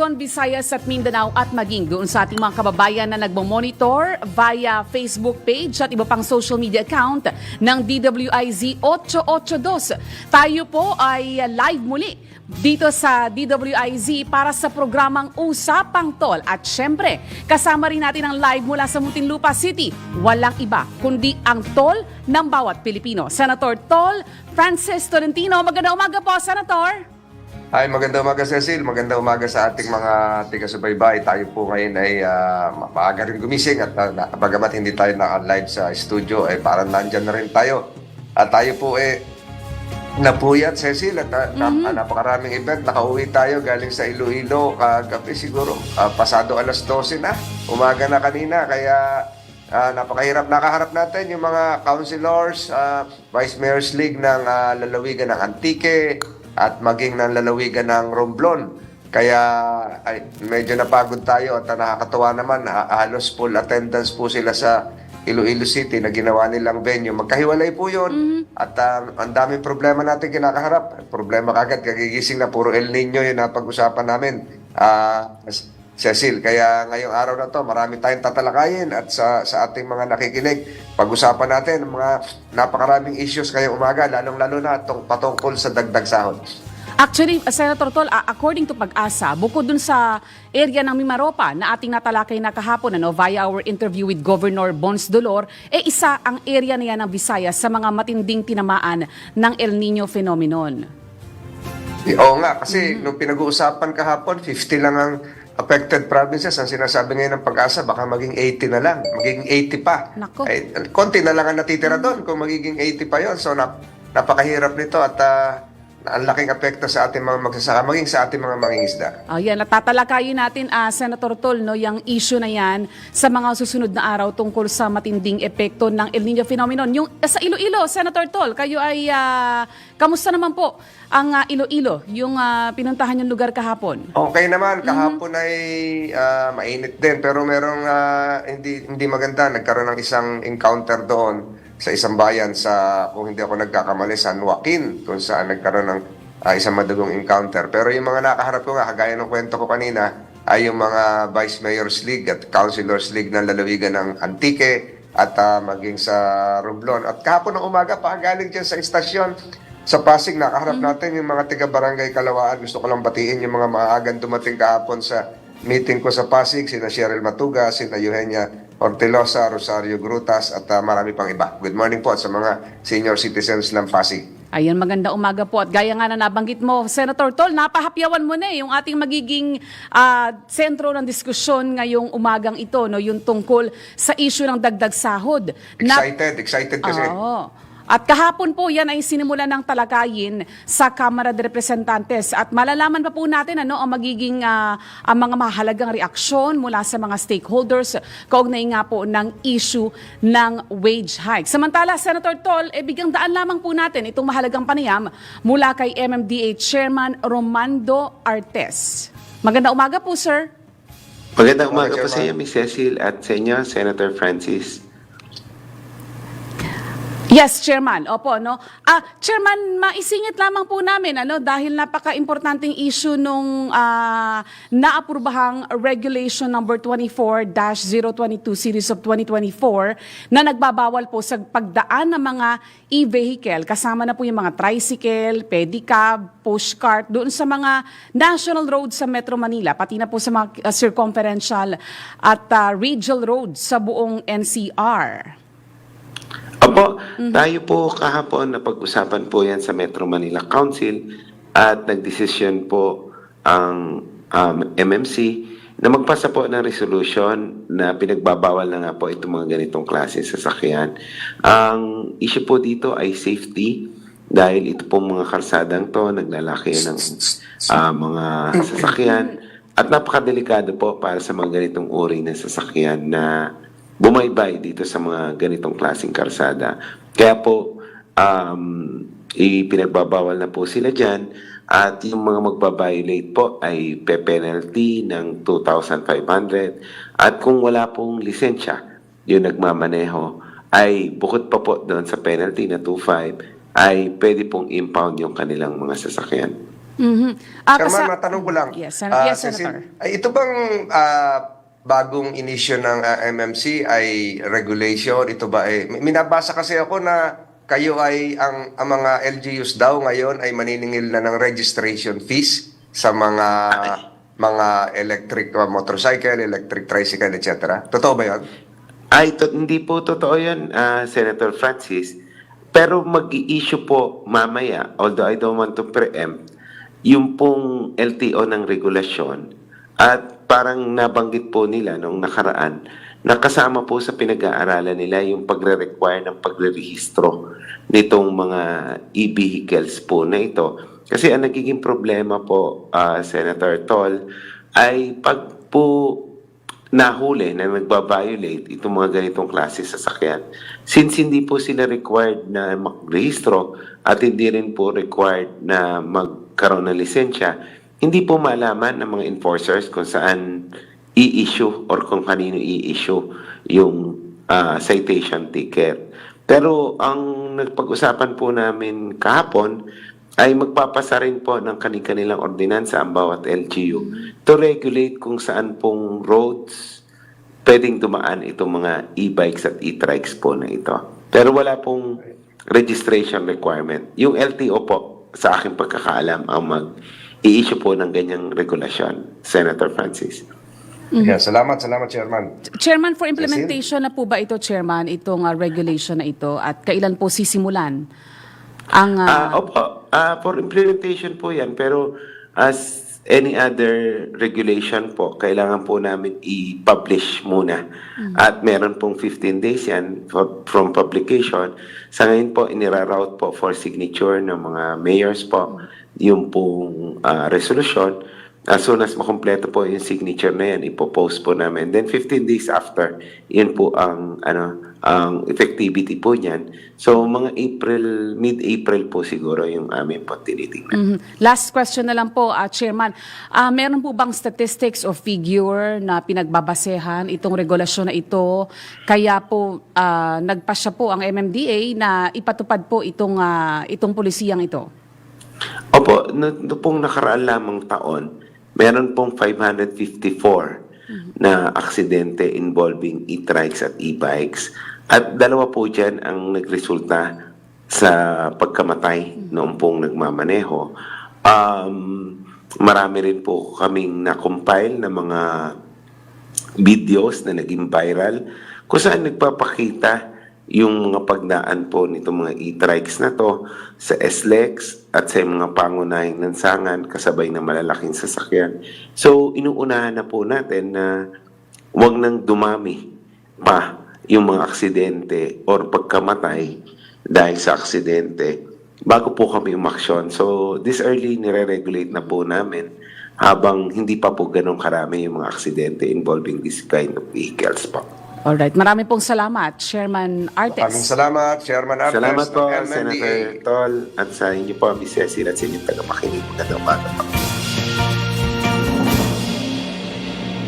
Luzon, Visayas at Mindanao at maging doon sa ating mga kababayan na nagmamonitor via Facebook page at iba pang social media account ng DWIZ 882. Tayo po ay live muli dito sa DWIZ para sa programang Usapang Tol. At syempre, kasama rin natin ang live mula sa Muntinlupa City. Walang iba kundi ang tol ng bawat Pilipino. Senator Tol Francis Tolentino. Magandang umaga po, Senator. Hi, magandang umaga Cecil. Magandang umaga sa ating mga taga-subaybay. Tayo po ngayon ay uh, maaga rin gumising at uh, bagamat hindi tayo naka-live sa studio, ay parang nandyan na rin tayo. At tayo po eh napuyat, Cecil, at uh, nap- napakaraming event. Nakauwi tayo galing sa Iloilo kagabi siguro. ah, pasado alas 12 na. Umaga na kanina, kaya Ah, napakahirap nakaharap natin yung mga councilors, ah, Vice Mayor's League ng ah, lalawigan ng Antique at maging ng lalawigan ng Romblon. Kaya ay, medyo napagod tayo at nakakatuwa naman, ha- halos full attendance po sila sa Iloilo City na ginawa nilang venue. Magkahiwalay po yun. At ah, ang daming problema natin kinakaharap. Problema kagad, kagigising na puro El Nino yun na pag-usapan namin. Ah, Cecil, kaya ngayong araw na to, marami tayong tatalakayin at sa, sa ating mga nakikinig, pag-usapan natin ang mga napakaraming issues ngayong umaga, lalong-lalo na itong patungkol sa dagdag sahod. Actually, Senator Tol, according to Pag-asa, bukod dun sa area ng Mimaropa na ating natalakay na kahapon ano, via our interview with Governor Bons Dolor, eh isa ang area na yan ng Visayas sa mga matinding tinamaan ng El Nino phenomenon. Eh, Oo nga, kasi nung pinag-uusapan kahapon, 50 lang ang affected provinces. Ang sinasabi ngayon ng pag-asa, baka maging 80 na lang. Magiging 80 pa. Nako. Eh, konti na lang ang natitira doon kung magiging 80 pa yon So, nap- napakahirap nito at ah, ang laking apekto sa ating mga magsasaka, maging sa ating mga mangingisda. Ayan, natatalakayin natin, ah, Senator Tol, no, yung issue na yan sa mga susunod na araw tungkol sa matinding epekto ng El Nino phenomenon. Yung sa Iloilo, Senator Tol, kayo ay, ah, kamusta naman po ang ah, Iloilo, yung ah, pinuntahan yung lugar kahapon? Okay naman, kahapon ay ah, mainit din pero merong ah, hindi hindi maganda nagkaroon ng isang encounter doon sa isang bayan sa kung hindi ako nagkakamali San Joaquin kung saan nagkaroon ng ah, isang madugong encounter. Pero yung mga nakaharap ko nga kagaya ng kwento ko kanina ay yung mga Vice Mayor's League at Councilors League ng lalawigan ng Antique at ah, maging sa Romblon. At kahapon ng umaga pa galing dyan sa istasyon sa Pasig, nakaharap natin yung mga tiga-barangay Kalawaan. Gusto ko lang batiin yung mga maagang dumating kahapon sa meeting ko sa Pasig, sina Cheryl Matuga, sina Eugenia Ortelosa, Rosario Grutas, at ah, marami pang iba. Good morning po sa mga senior citizens ng Pasig. Ayan, maganda umaga po. At gaya nga na nabanggit mo, Senator Tol, napahapyawan mo na eh, yung ating magiging ah, sentro ng diskusyon ngayong umagang ito, no, yung tungkol sa issue ng dagdag sahod. Na- Excited, excited kasi. Oo. At kahapon po yan ay sinimula ng talakayin sa Kamara de Representantes at malalaman pa po natin ano ang magiging ah, ang mga mahalagang reaksyon mula sa mga stakeholders kaugnay nga po ng issue ng wage hike. Samantala, Senator Tol, eh, bigang daan lamang po natin itong mahalagang panayam mula kay MMDA Chairman Romando Artes. Maganda umaga po, sir. Magandang umaga po sa iyo. Ms. Cecil, at sa inyo, Senator Francis. Yes, Chairman. Opo, no. Ah, Chairman, maisingit lamang po namin ano dahil napaka-importanting issue nung ah, naaprubahang Regulation number 24-022 series of 2024 na nagbabawal po sa pagdaan ng mga e-vehicle kasama na po yung mga tricycle, pedicab, pushcart doon sa mga national roads sa Metro Manila pati na po sa mga ah, circumferential at ah, regional roads sa buong NCR. Opo, tayo po kahapon na pag-usapan po yan sa Metro Manila Council at nagdesisyon po ang um, MMC na magpasa po ng resolution na pinagbabawal na nga po itong mga ganitong klase sasakyan. Ang issue po dito ay safety dahil ito pong mga kalsadang to naglalaki ng ah, mga sasakyan at napakadelikado po para sa mga ganitong uri ng sasakyan na bumaybay dito sa mga ganitong klaseng karsada. Kaya po, um, ipinagbabawal na po sila dyan At yung mga magbabiolate po ay pe-penalty ng 2,500. At kung wala pong lisensya, yung nagmamaneho, ay bukod pa po doon sa penalty na 2,500, ay pwede pong impound yung kanilang mga sasakyan. Mhm. Ah, Chairman, kasa- matanong ko lang. Yes, Sen- Ah, yes, Cecil, Senator. ay, ito bang ah, bagong inisyo ng ah, MMC ay regulation? Ito ba ay... may- Minabasa kasi ako na kayo ay, ang, ang mga LGUs daw ngayon ay maniningil na ng registration fees sa mga mga electric uh, motorcycle, electric tricycle, etc. Totoo ba yun? Ay, to, hindi po totoo yan, ah, Senator Francis. Pero mag-i-issue po mamaya, although I don't want to preempt, yung pong LTO ng regulasyon at parang nabanggit po nila noong nakaraan na kasama po sa pinag-aaralan nila yung pagre-require ng pagre-rehistro nitong mga e-vehicles po na ito. Kasi ang nagiging problema po, ah, Senator Tol, ay pag po nahuli na nagbabiolate itong mga ganitong klase sasakyan. Since hindi po sila required na magrehistro at hindi rin po required na magkaroon ng lisensya, hindi po malaman ng mga enforcers kung saan i-issue or kung kanino i-issue yung ah, citation ticket. Pero ang nagpag-usapan po namin kahapon ay magpapasa rin po ng kanilang ordinansa ang bawat LGU to regulate kung saan pong roads pwedeng dumaan itong mga e-bikes at e-trikes po na ito. Pero wala pong registration requirement. Yung LTO po, sa aking pagkakaalam, ang mag-i-issue po ng ganyang regulasyon, Senator Francis. Yeah, salamat, salamat, Chairman. Chairman, for implementation na po ba ito, Chairman, itong ah, regulation na ito at kailan po sisimulan ang Ah, ah, opo, Ah, for implementation po yan, pero as any other regulation po, kailangan po namin i-publish muna. At meron pong 15 days yan for- from publication. Sa ngayon po, iniraroute po for signature ng mga mayors po yung pong ah, resolution. As soon as makompleto po yung signature na yan, ipopost po namin. Then 15 days after, yun po ang ano ang effectivity po niyan. So mga April, mid-April po siguro yung amin po tinitingnan. Mhm. Last question na lang po, ah, Chairman. Ah, meron po bang statistics o figure na pinagbabasehan itong regulasyon na ito? Kaya po ah, nagpasya po ang MMDA na ipatupad po itong ah, itong pulisiyang ito. Opo, no, no pong nakaraan lamang taon, meron pong 554 na aksidente involving e-trikes at e-bikes. At dalawa po dyan ang nagresulta sa pagkamatay noong pong nagmamaneho. Um, marami rin po kaming na-compile na mga videos na naging viral kung saan nagpapakita yung mga pagdaan po nitong mga e-trikes na to sa SLEX at sa mga pangunahing lansangan kasabay ng malalaking sasakyan. So, inuunahan na po natin na wag nang dumami pa yung mga aksidente or pagkamatay dahil sa aksidente bago po kami umaksyon. So, this early nire-regulate na po namin habang hindi pa po ganun karami yung mga aksidente involving this kind of vehicles po. Alright, marami pong salamat, Chairman Maraming Artes. salamat, Chairman Artes Salamat po. Senator Tol, at sa inyo po, Miss Cecil, at sa inyong tagapakinig. Magandang umaga po.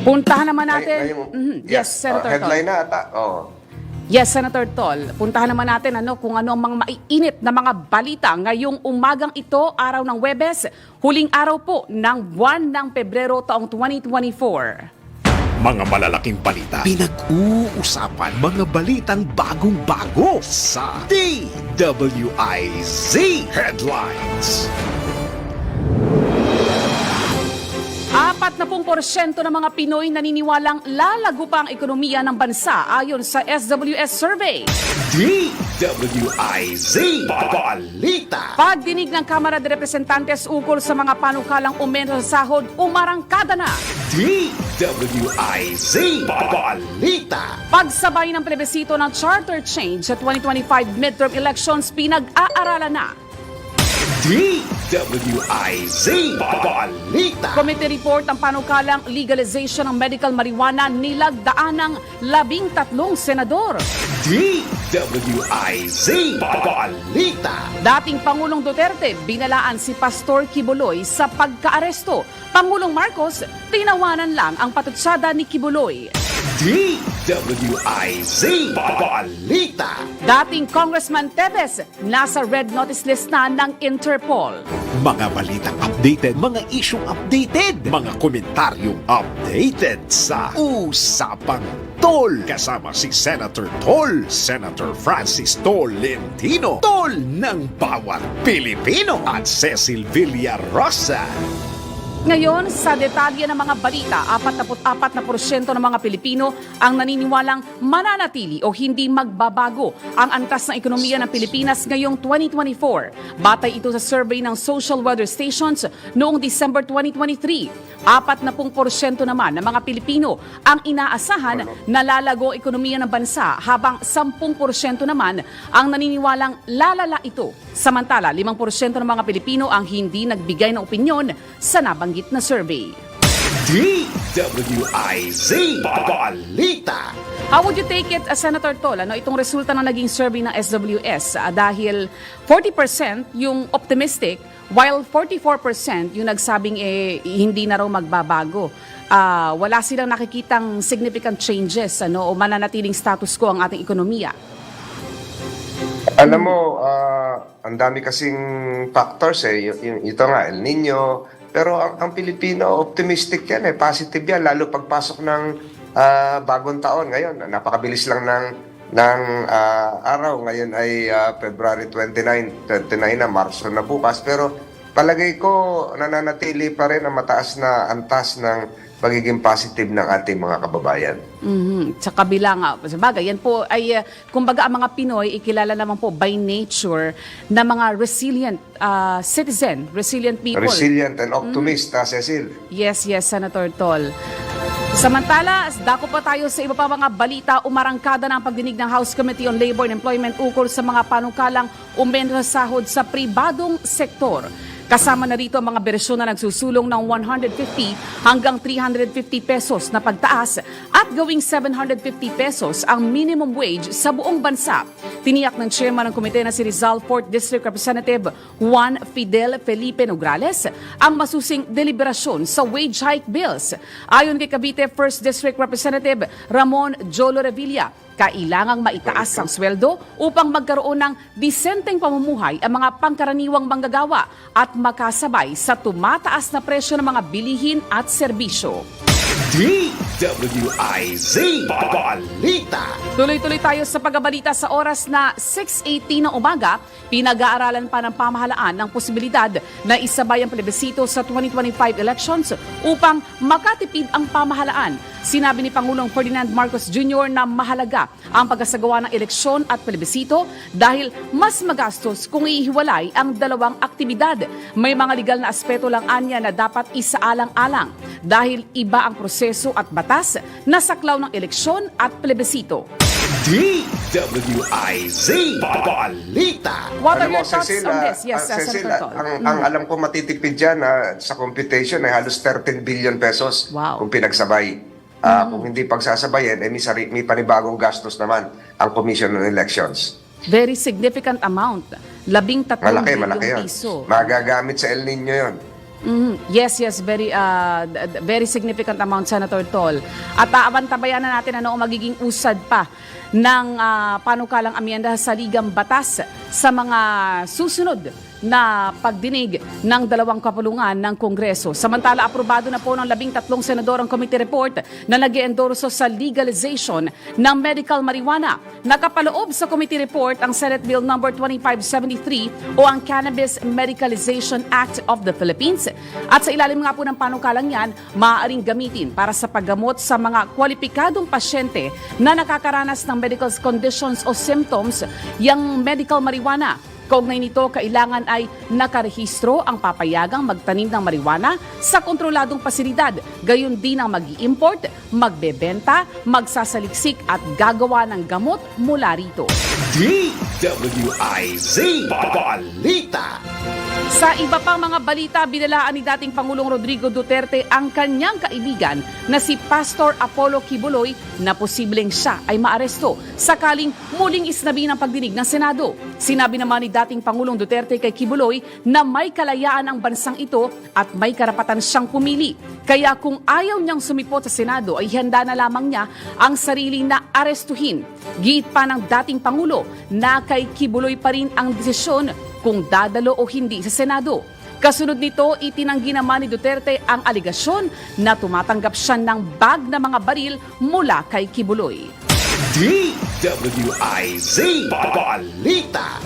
Puntahan naman natin. ngayong- Mhm. Yeah, Yes, Senator uh, Headline Tol. na ata. Oh. Yes, Senator Tol. Puntahan naman natin ano, kung ano ang mga maiinit na mga balita ngayong umagang ito, araw ng Webes, huling araw po ng buwan ng Pebrero taong 2024. Mga malalaking balita. Pinag-uusapan mga balitang bagong-bago sa DWIZ Headlines. Apat na pong porsyento ng mga Pinoy naniniwalang lalago pa ang ekonomiya ng bansa ayon sa SWS survey. DWIZ Balita. Pagdinig ng Kamara de Representantes ukol sa mga panukalang umento sa sahod, umarangkada na. DWIZ Balita. Pagsabay ng plebisito ng charter change sa 2025 midterm elections, pinag-aaralan na. DWIZ Balita Committee report ang panukalang legalization ng medical marijuana nilagdaan ng labing tatlong senador. DWIZ Balita Dating Pangulong Duterte, binalaan si Pastor Kibuloy sa pagkaaresto. Pangulong Marcos, tinawanan lang ang patutsada ni Kibuloy. DWIZ Balita Dating Congressman Tevez, nasa red notice list na ng Interpol. Mga balitang updated, mga isyong updated, mga komentaryong updated sa Usapang Tol. Kasama si Senator Tol, Senator Francis Tolentino, Tol ng bawat Pilipino at Cecil Villarosa. Ngayon, sa detalye ng mga balita, 44% na porsyento ng mga Pilipino ang naniniwalang mananatili o hindi magbabago ang antas ng ekonomiya ng Pilipinas ngayong 2024. Batay ito sa survey ng Social Weather Stations noong December 2023. 40% naman ng mga Pilipino ang inaasahan na lalago ekonomiya ng bansa habang 10% naman ang naniniwalang lalala ito. Samantala, 5% ng mga Pilipino ang hindi nagbigay ng opinyon sa nabanggit na survey. DWIZ Balita How would you take it, uh, Senator Tol? Ano itong resulta ng naging survey ng SWS? Ah, dahil 40% yung optimistic, while 44% yung nagsabing eh, hindi na raw magbabago. Ah, wala silang nakikitang significant changes ano, o mananatiling status quo ang ating ekonomiya. Alam mo, ah, ang dami kasing factors eh. Y- ito nga, El Nino. Pero ang, ang Pilipino, optimistic yan eh. Positive yan. Lalo pagpasok ng ah, bagong taon. Ngayon, napakabilis lang ng, ng ah, araw. Ngayon ay ah, February 29, 29 na, Marso na bukas. Pero palagay ko, nananatili pa rin ang mataas na antas ng pagiging positive ng ating mga kababayan. Mhm. Sa kabila nga, sa bagay, yan po ay, uh, kumbaga ang mga Pinoy, ikilala naman po by nature na mga resilient ah, citizen, resilient people. Resilient and optimist, ah, Cecil. Yes, yes, Senator Tol. Samantala, dako pa tayo sa iba pa mga balita, umarangkada ng pagdinig ng House Committee on Labor and Employment ukol sa mga panukalang umendo sa sahod sa pribadong sektor. Kasama na rito ang mga bersyon na nagsusulong ng 150 hanggang 350 pesos na pagtaas at gawing 750 pesos ang minimum wage sa buong bansa. Tiniyak ng chairman ng komite na si Rizal 4th District Representative Juan Fidel Felipe Nograles ang masusing deliberasyon sa wage hike bills. Ayon kay Cavite 1st District Representative Ramon Jolo Revilla, kailangang maitaas ang sweldo upang magkaroon ng disenteng pamumuhay ang mga pangkaraniwang manggagawa at makasabay sa tumataas na presyo ng mga bilihin at serbisyo. DWIZ Balita Tuloy-tuloy tayo sa pagbabalita sa oras na 6.18 ng umaga. Pinag-aaralan pa ng pamahalaan ng posibilidad na isabay ang plebisito sa 2025 elections upang makatipid ang pamahalaan. Sinabi ni Pangulong Ferdinand Marcos Jr. na mahalaga ang pagkasagawa ng eleksyon at plebisito dahil mas magastos kung ihiwalay ang dalawang aktibidad. May mga legal na aspeto lang anya na dapat isaalang-alang dahil iba ang proseso at batas na saklaw ng eleksyon at plebisito. DWIZ Balita What are your thoughts Cecil, on ah, this? Yes, uh, Cecil, Senator Tol. ang, ang alam ko matitipid dyan ah, sa computation ay halos 13 billion pesos Wow. kung pinagsabay. Ah, Kung hindi pagsasabayan, eh, may, sari, may panibagong gastos naman ang Commission on Elections. Very significant amount. Labing tatlong Malaki, bilyong malaki yun. piso. Magagamit sa El Nino yun. Mhm. Yes, yes, very uh, very significant amount, Senator Tol. At aabantabayan na natin ano ang magiging usad pa ng ah, panukalang amyenda sa Ligang Batas sa mga susunod na pagdinig ng dalawang kapulungan ng Kongreso. Samantala, aprobado na po ng labing tatlong senador ang committee report na nag endorso sa legalization ng medical marijuana. Nakapaloob sa committee report ang Senate Bill number 2573 o ang Cannabis Medicalization Act of the Philippines. At sa ilalim nga po ng panukalang yan, maaaring gamitin para sa paggamot sa mga kwalipikadong pasyente na nakakaranas ng medical conditions o symptoms yung medical marijuana. Kaugnay nito, kailangan ay nakarehistro ang papayagang magtanim ng marijuana sa kontroladong pasilidad. Gayon din ang mag import magbebenta, magsasaliksik at gagawa ng gamot mula rito. DWIZ Balita Sa iba pang mga balita, binalaan ni dating Pangulong Rodrigo Duterte ang kanyang kaibigan na si Pastor Apollo Kibuloy na posibleng siya ay maaresto sakaling muling isnabi ng pagdinig ng Senado. Sinabi naman ni dating Pangulong Duterte kay Kibuloy na may kalayaan ang bansang ito at may karapatan siyang pumili. Kaya kung ayaw niyang sumipot sa Senado ay handa na lamang niya ang sarili na arestuhin. Giit pa ng dating Pangulo na kay Kibuloy pa rin ang desisyon kung dadalo o hindi sa Senado. Kasunod nito, itinanggi naman ni Duterte ang aligasyon na tumatanggap siya ng bag na mga baril mula kay Kibuloy. DWIZ Balita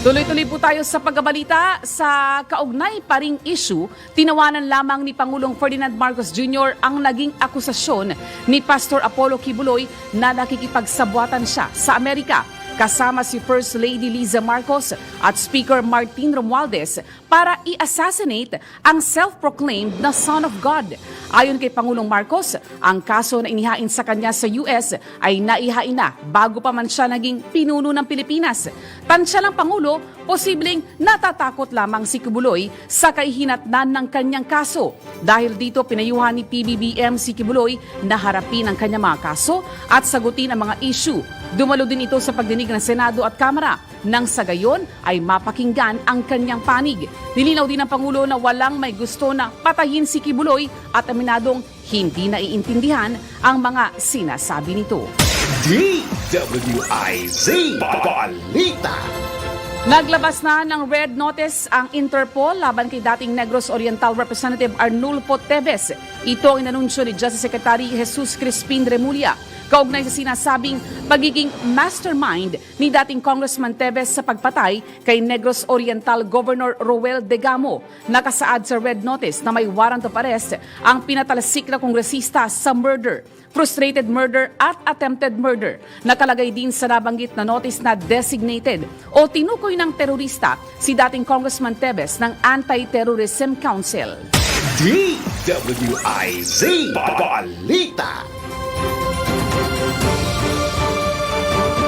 Tuloy-tuloy po tayo sa pagbabalita sa kaugnay pa ring issue, tinawanan lamang ni Pangulong Ferdinand Marcos Jr. ang naging akusasyon ni Pastor Apollo Kibuloy na nakikipagsabwatan siya sa Amerika kasama si First Lady Liza Marcos at Speaker Martin Romualdez para i-assassinate ang self-proclaimed na Son of God. Ayon kay Pangulong Marcos, ang kaso na inihain sa kanya sa US ay naihain na bago pa man siya naging pinuno ng Pilipinas. Tansya ng Pangulo, posibleng natatakot lamang si Kibuloy sa kahihinatnan ng kanyang kaso. Dahil dito pinayuhan ni PBBM si Kibuloy na harapin ang kanyang mga kaso at sagutin ang mga issue Dumalo din ito sa pagdinig ng Senado at Kamara nang sa gayon ay mapakinggan ang kanyang panig. Nilinaw din ng Pangulo na walang may gusto na patayin si Kibuloy at aminadong hindi naiintindihan ang mga sinasabi nito. DWIZ Balita Naglabas na ng red notice ang Interpol laban kay dating Negros Oriental Representative Arnulfo Teves. Ito ang inanunsyo ni Justice Secretary Jesus Crispin Remulla. Kaugnay sa sinasabing pagiging mastermind ni dating Congressman Teves sa pagpatay kay Negros Oriental Governor Roel Degamo. Nakasaad sa red notice na may warrant of arrest ang pinatalasik na kongresista sa murder frustrated murder at attempted murder. Nakalagay din sa nabanggit na notice na designated o tinukoy ng terorista si dating Congressman Tebes ng Anti-Terrorism Council. DWIZ Balita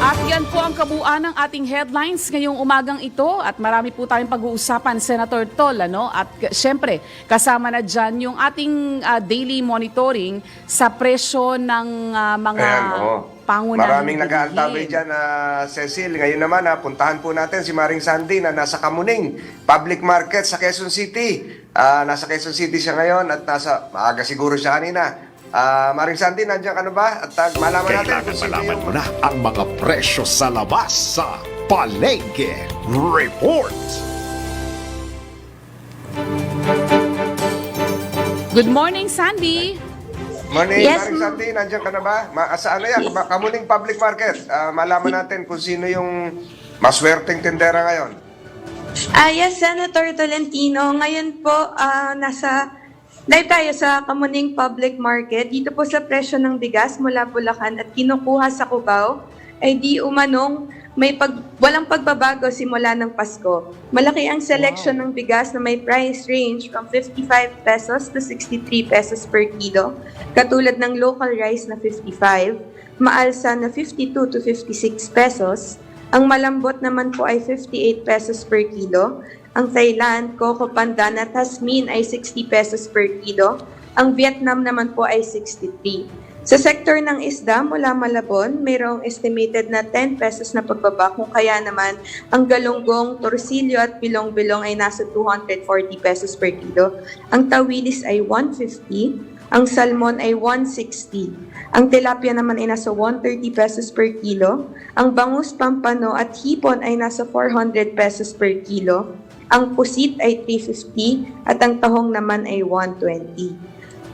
At yan po ang kabuuan ng ating headlines ngayong umagang ito at marami po tayong pag-uusapan, Senator Tol. Ano? At syempre, kasama na dyan yung ating ah, daily monitoring sa presyo ng ah, mga Ayan, oo. pangunahing Maraming nag-aantabay bilihin. dyan, ah, Cecil. Ngayon naman, ah, puntahan po natin si Maring Sandy na nasa Kamuning Public Market sa Quezon City. Ah, nasa Quezon City siya ngayon at nasa, maaga siguro siya kanina. Ah, Maring Sandy, nandiyan ka na ba? At uh, malaman natin Kailangan kung sino malaman yung... mo na ang mga presyo sa labas sa Palengke Report. Good morning, Sandy! Morning, Yes, Maring. Sandy, nandiyan ka na ba? Ma sa ano yan? Ka- Kamuning Public Market. Ah, malaman natin kung sino yung maswerteng tendera ngayon. Ah, yes, Senator Tolentino. Ngayon po, ah, nasa live tayo sa Kamuning Public Market. Dito po sa presyo ng bigas mula Bulacan at kinukuha sa Cubao ay di umanong may pag, walang pagbabago simula ng Pasko. Malaki ang selection ng bigas na may price range from 55 pesos to 63 pesos per kilo. Katulad ng local rice na 55, maalsa na 52 to 56 pesos, Ang malambot naman po ay 58 pesos per kilo. Ang Thailand, Coco Pandan at Tasmin ay 60 pesos per kilo. Ang Vietnam naman po ay 63. Sa sektor ng isda mula Malabon, mayroong estimated na 10 pesos na pagbaba kung kaya naman ang galunggong, torsilyo at bilong-bilong ay nasa 240 pesos per kilo. Ang tawilis ay 150, ang salmon ay 160. Ang tilapia naman ay nasa 130 pesos per kilo. Ang bangus pampano at hipon ay nasa 400 pesos per kilo. Ang pusit ay 350 at ang tahong naman ay 120.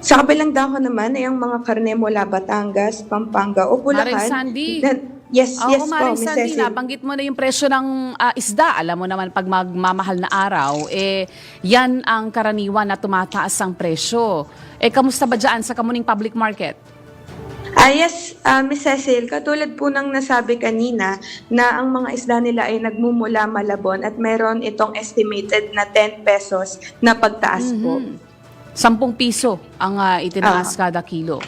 Sa kabilang dako naman ay ang mga karne mula Batangas, Pampanga o Bulacan. Maring Sandy. na- yes, Oo, yes po, Miss Sandy, Cecil. nabanggit mo na yung presyo ng ah, isda. Alam mo naman, pag magmamahal na araw, eh, yan ang karaniwan na tumataas ang presyo. Eh, kamusta ba dyan sa Kamuning Public Market? Ah, yes, ah, Miss Cecil, katulad po ng nasabi kanina na ang mga isda nila ay nagmumula Malabon at meron itong estimated na 10 pesos na pagtaas po. Sampung piso ang ah, itinaas Ah. kada kilo.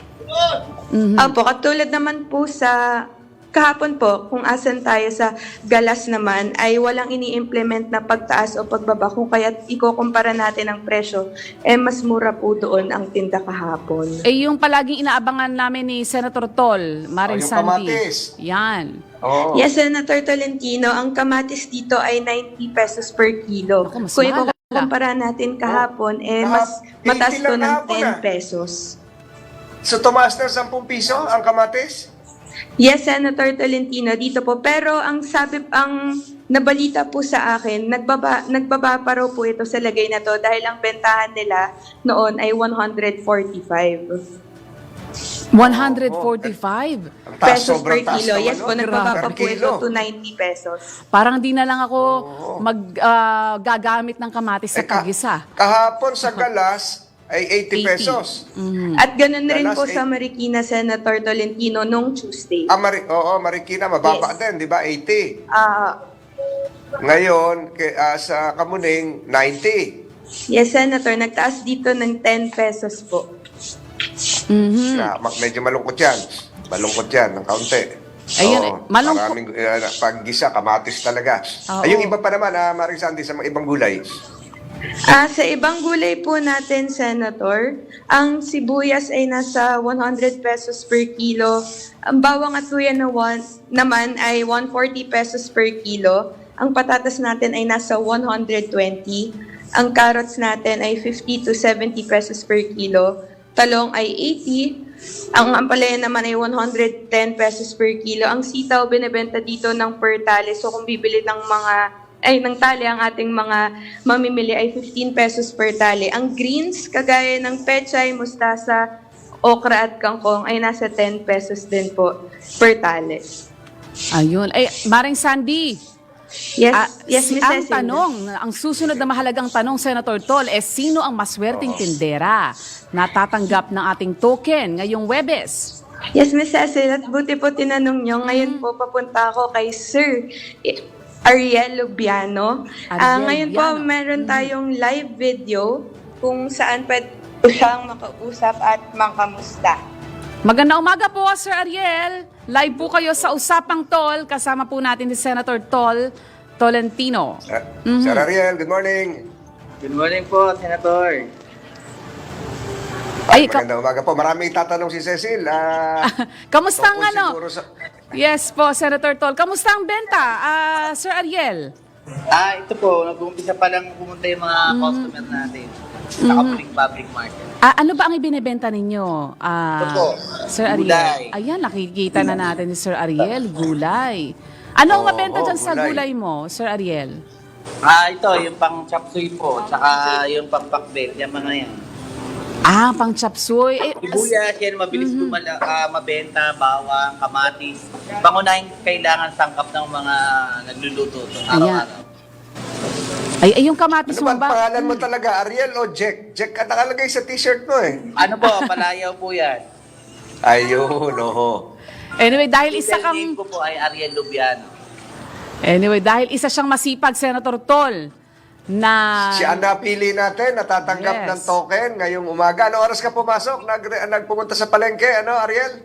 Opo, katulad naman po sa kahapon po, kung asan tayo sa galas naman, ay walang ini-implement na pagtaas o pagbaba. Kung kaya ikukumpara natin ang presyo, eh mas mura po doon ang tinda kahapon. Eh, yung palaging inaabangan namin ni Senator Tol, Maring Oh, yung Sandy. kamatis. Yan. Oo. Yes, Senator Tolentino, ang kamatis dito ay 90 pesos per kilo. Naku, mas Kung mahal. ikukumpara natin kahapon, eh Kahap- mas mataas 80 to lang ng kahapon, 10 ah. pesos. So tumaas na 10 piso ang kamatis? Yes, Senator Tolentino, dito po. Pero ang sabi, ang nabalita po sa akin, nagbaba, nagbaba pa raw po ito sa lagay na to dahil ang bentahan nila noon ay 145 145. Ang taas, pesos per kilo. Yes po, nagbaba pa po ito to 90 pesos. Parang di na lang ako mag ah, gagamit ng kamatis sa Eh, ka- kagisa. kahapon sa galas ay 80 pesos. At ganun rin Dalas po eight- sa Marikina, Senator Tolentino, nung Tuesday. Ah, Mari- oo, Marikina, mababa Yes. din, di ba? 80. Ah, Ngayon, ah, sa Kamuning, 90. yes, Senator, nagtaas dito ng 10 pesos po. Mhm. Siya, ma- medyo malungkot yan. Malungkot yan, ng kaunti. Ayun, Oo, eh, malungkot- Maraming uh, paggisa, kamatis talaga. Oo. Ay, yung iba pa naman, ah, Maring Sandy, sa mga ibang gulay. Ah, sa ibang gulay po natin, Senator, ang sibuyas ay nasa 100 pesos per kilo. Ang bawang at luya na one, naman ay 140 pesos per kilo. Ang patatas natin ay nasa 120. Ang carrots natin ay 50 to 70 pesos per kilo. Talong ay 80. Ang ampalaya naman ay 110 pesos per kilo. Ang sitaw binebenta dito ng per tali. So kung bibili ng mga ay ng tali ang ating mga mamimili ay 15 pesos per tali. Ang greens kagaya ng pechay, mustasa, okra at kangkong ay nasa 10 pesos din po per tali. Ayun. Ay, Maring Sandy, Yes, ah, yes, si- Miss ang tanong, ang susunod na mahalagang tanong, Senator Tol, eh sino ang maswerteng tindera na tatanggap ng ating token ngayong Webes? Yes, Miss Cecil, at buti po tinanong nyo. Ngayon po, papunta ako kay Sir Ariel Lubiano. Ah, Ariel ngayon po, Lubiano. meron tayong live video kung saan pwede po siyang makausap at makamusta. Magandang umaga po, Sir Ariel. Live po kayo sa Usapang Tol. Kasama po natin si Senator Tol Tolentino. Uh, Mhm. Sir Ariel, good morning. Good morning po, Senator. Ay, ka- Magandang umaga po. Maraming tatanong si Cecil. Ah, Kamusta ang tungkol ano? siguro sa- Yes po, Senator Tol. Kamusta ang benta, ah, Sir Ariel? Ah, ito po, nag-uumpisa pa lang pumunta yung mga customer natin sa Kapuling Public Market. Ah, ano ba ang ibinebenta ninyo, ah, Ito po, Sir Ariel? gulay. Ayan, nakikita na natin ni Sir Ariel, gulay. Ano ang Oo, mabenta dyan sa gulay. gulay mo, Sir Ariel? Ah, ito, yung pang chapsuy po, tsaka yung pang pakbet, yung mga yan. Ah, pang chapsuy. Eh, Sibuyas, yan, mabilis lumala, ah, mabenta, bawang, kamatis. Pangunahing kailangan sangkap ng mga nagluluto to, araw-araw. ay, ay, yung kamatis Ano mo ba ang ba? pangalan mo talaga? Ariel o Jack? Jack ka nakalagay sa t-shirt mo eh. Ano po, palayaw po yan. Ayun, oo. Anyway, dahil isa Middle kang... name ko po ay Ariel Lubiano. Anyway, dahil isa siyang masipag, Senator Tol, na... Si Ana pili natin, natatanggap Yes. ng token ngayong umaga. Ano oras ka pumasok? Nag, nagpumunta sa palengke, ano, Ariel?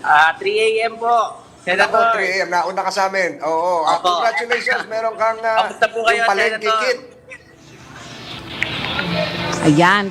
Ah, 3 a.m. po, Ako, Senator. 3 a.m. Nauna ka sa amin. Oo. ah, Opo. congratulations. Meron kang uh, po kayo, yung palengke Senator? kit. Ayan.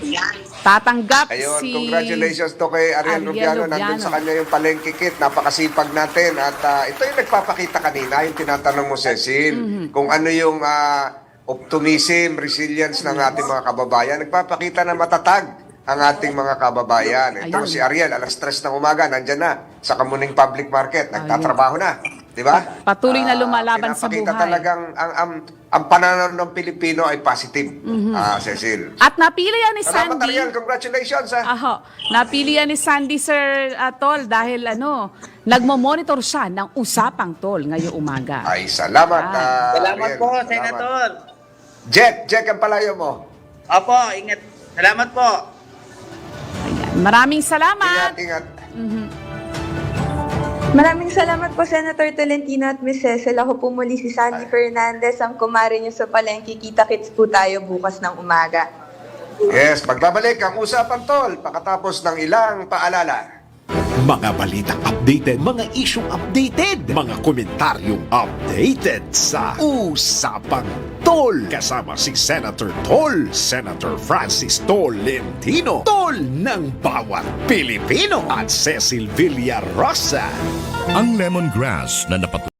Tatanggap Ayun, si... congratulations to kay Ariel, Ariel Rubiano. Rubiano. Nandun sa kanya yung palengke kit. Napakasipag natin. At ah, ito yung nagpapakita kanina, yung tinatanong mo, Cecil, Mm-hmm. kung ano yung ah, optimism, resilience ng ating mga kababayan. Nagpapakita na matatag ang ating mga kababayan. Ito Ayun. si Ariel, alas 3 ng umaga, nandyan na sa Kamuning Public Market. Nagtatrabaho na. Di ba? Patuloy na Ah, lumalaban sa pinapakita buhay. talagang ang, ang, ang pananaw ng Pilipino ay positive, Mm-hmm. ah, Cecil. At napili yan ni Salamat, Sandy. Ariel. Congratulations, ha? Aho, napili yan ni Sandy Sir uh, Tol dahil ano, nagmo-monitor siya ng usapang Tol ngayong umaga. Ay, salamat. Ah. ah, Salamat Ariel. po, Salamat. Senator. Jack, Jack ang palayo mo. Opo, ingat. Salamat po. Ayan. Maraming salamat. Ingat, ingat. Maraming salamat po, Senator Tolentino at Miss Cecil. Ako po muli si Sandy Fernandez, ang kumari niyo sa palengke. Kita-kits po tayo bukas ng umaga. Yes, magbabalik ang usapan tol pagkatapos ng ilang paalala. Mga balitang updated, mga isyong updated, mga komentaryong updated sa Usapang Tol. Kasama si Senator Tol, Senator Francis Tolentino, Tol ng bawat Pilipino at Cecil Villarosa. Ang lemongrass na napatuloy